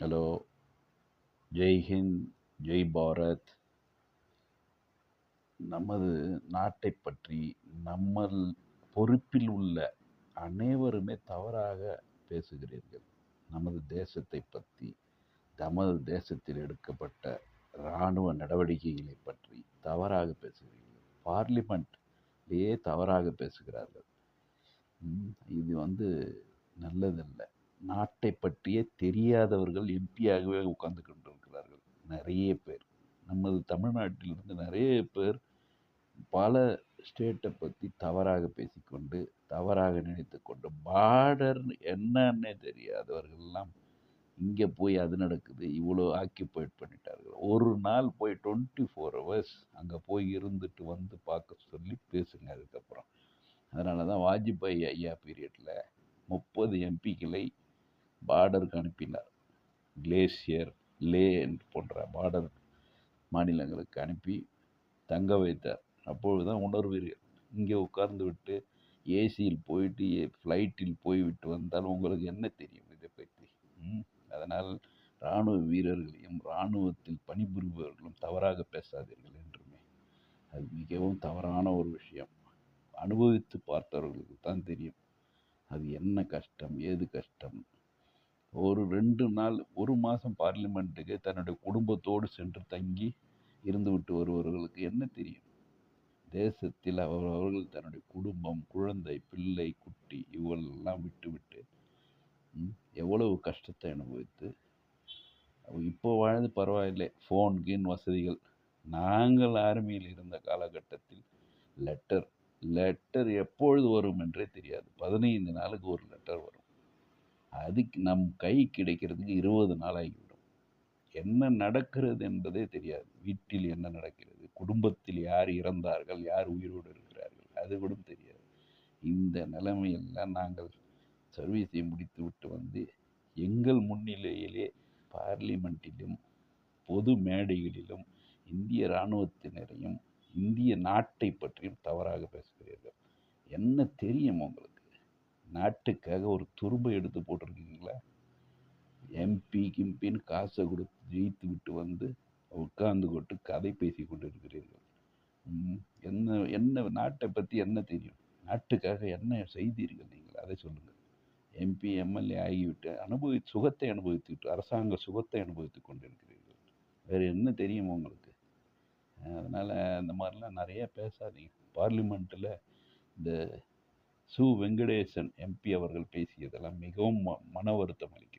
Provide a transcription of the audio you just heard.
Hello ஜெய்ஹிந்த் ஜெய் பாரத் நமது நாட்டை பற்றி நம்ம பொறுப்பில் உள்ள அனைவருமே தவறாக பேசுகிறீர்கள். நமது தேசத்தை பற்றி நமது தேசத்தில் எடுக்கப்பட்ட இராணுவ நடவடிக்கைகளை பற்றி தவறாக பேசுகிறீர்கள். பார்லிமெண்ட்லேயே தவறாக பேசுகிறார்கள். இது வந்து நல்லதில்லை. நாட்டை பற்றியே தெரியாதவர்கள் எம்பியாகவே உட்கார்ந்து கொண்டிருக்கிறார்கள். நிறைய பேர். நமது தமிழ்நாட்டிலிருந்து நிறைய பேர் பல ஸ்டேட்டை பற்றி தவறாக பேசிக்கொண்டு தவறாக நினைத்துக்கொண்டு பார்டர் என்னன்னே தெரியாதவர்கள்லாம் இங்கே போய் அது நடக்குது இவ்வளோ ஆக்கியபைட் பண்ணிட்டார்கள். ஒரு நாள் போய் டுவெண்ட்டி ஃபோர் ஹவர்ஸ் அங்கே போய் இருந்துட்டு வந்து பார்க்க சொல்லி பேசுங்க அதுக்கப்புறம். அதனால தான் வாஜ்பாய் ஐயா பீரியடில் முப்பது எம்பிக்களை பார்டருக்கு அனுப்பினார். கிளேசியர் லே போன்ற பார்டர் மாநிலங்களுக்கு அனுப்பி தங்க வைத்தார். அப்பொழுது தான் உணர்வீர்கள் இங்கே உட்கார்ந்து விட்டு ஏசியில் போயிட்டு ஃப்ளைட்டில் போய்விட்டு வந்தால் உங்களுக்கு என்ன தெரியும் இதை பற்றி? அதனால் இராணுவ வீரர்களையும் இராணுவத்தில் பணிபுரிபவர்களும் தவறாக பேசாதீர்கள் என்றுமே. அது மிகவும் தவறான ஒரு விஷயம். அனுபவித்து பார்த்தவர்களுக்கு தான் தெரியும். அது என்ன கஷ்டம் ஏது கஷ்டம்? ஒரு ரெண்டு நாள் ஒரு மாதம் பார்லிமெண்ட்டுக்கு தன்னுடைய குடும்பத்தோடு சென்று தங்கி இருந்துவிட்டு வருபவர்களுக்கு என்ன தெரியும்? தேசத்தில் அவர் அவர்கள் தன்னுடைய குடும்பம் குழந்தை பிள்ளை குட்டி இவங்களெல்லாம் விட்டுவிட்டு எவ்வளவு கஷ்டத்தை அனுபவித்து இப்போ வாழ்ந்து பரவாயில்லை. ஃபோன் கீன் வசதிகள். நாங்கள் ஆர்மியில் இருந்த காலகட்டத்தில் லெட்டர் லெட்டர் எப்பொழுது வரும் என்றே தெரியாது. பதினைந்து நாளுக்கு ஒரு லெட்டர் வரும். அதுக்கு நம் கை கிடைக்கிறதுக்கு இருபது நாளாகிவிடும் என்ன நடக்கிறது என்பதே தெரியாது. வீட்டில் என்ன நடக்கிறது? குடும்பத்தில் யார் இறந்தார்கள்? யார் உயிரோடு இருக்கிறார்கள்? அது கூட தெரியாது. இந்த நிலைமையெல்லாம் நாங்கள் சர்வீஸை முடித்து விட்டு வந்து எங்கள் முன்னிலையிலே பார்லிமெண்ட்டிலும் பொது மேடைகளிலும் இந்திய இராணுவத்தினரையும் இந்திய நாட்டை பற்றியும் தவறாக பேசுகிறீர்கள். என்ன தெரியும் உங்களுக்கு? நாட்டுக்காக ஒரு துரும்பை எடுத்து போட்டிருக்கீங்களா? எம்பி கிம்பின்னு காசை கொடுத்து ஜெயித்து விட்டு வந்து உட்கார்ந்து கொண்டு கதை பேசி கொண்டு இருக்கிறீர்கள் என்ன என்ன நாட்டை பற்றி என்ன தெரியும்? நாட்டுக்காக என்ன செய்தீர்கள் நீங்கள்? அதை சொல்லுங்கள். எம்பி எம்எல்ஏ ஆகிவிட்டு அனுபவி சுகத்தை அனுபவித்துவிட்டு அரசாங்க சுகத்தை அனுபவித்து கொண்டிருக்கிறீர்கள். வேறு என்ன தெரியும் உங்களுக்கு? அதனால் இந்த மாதிரிலாம் நிறைய பேசாதீங்க. பார்லிமெண்ட்டில் இந்த சு வெங்கடேசன் எம்பி அவர்கள் பேசியதெல்லாம் மிகவும் ம- மன வருத்தம் அளிக்கிறது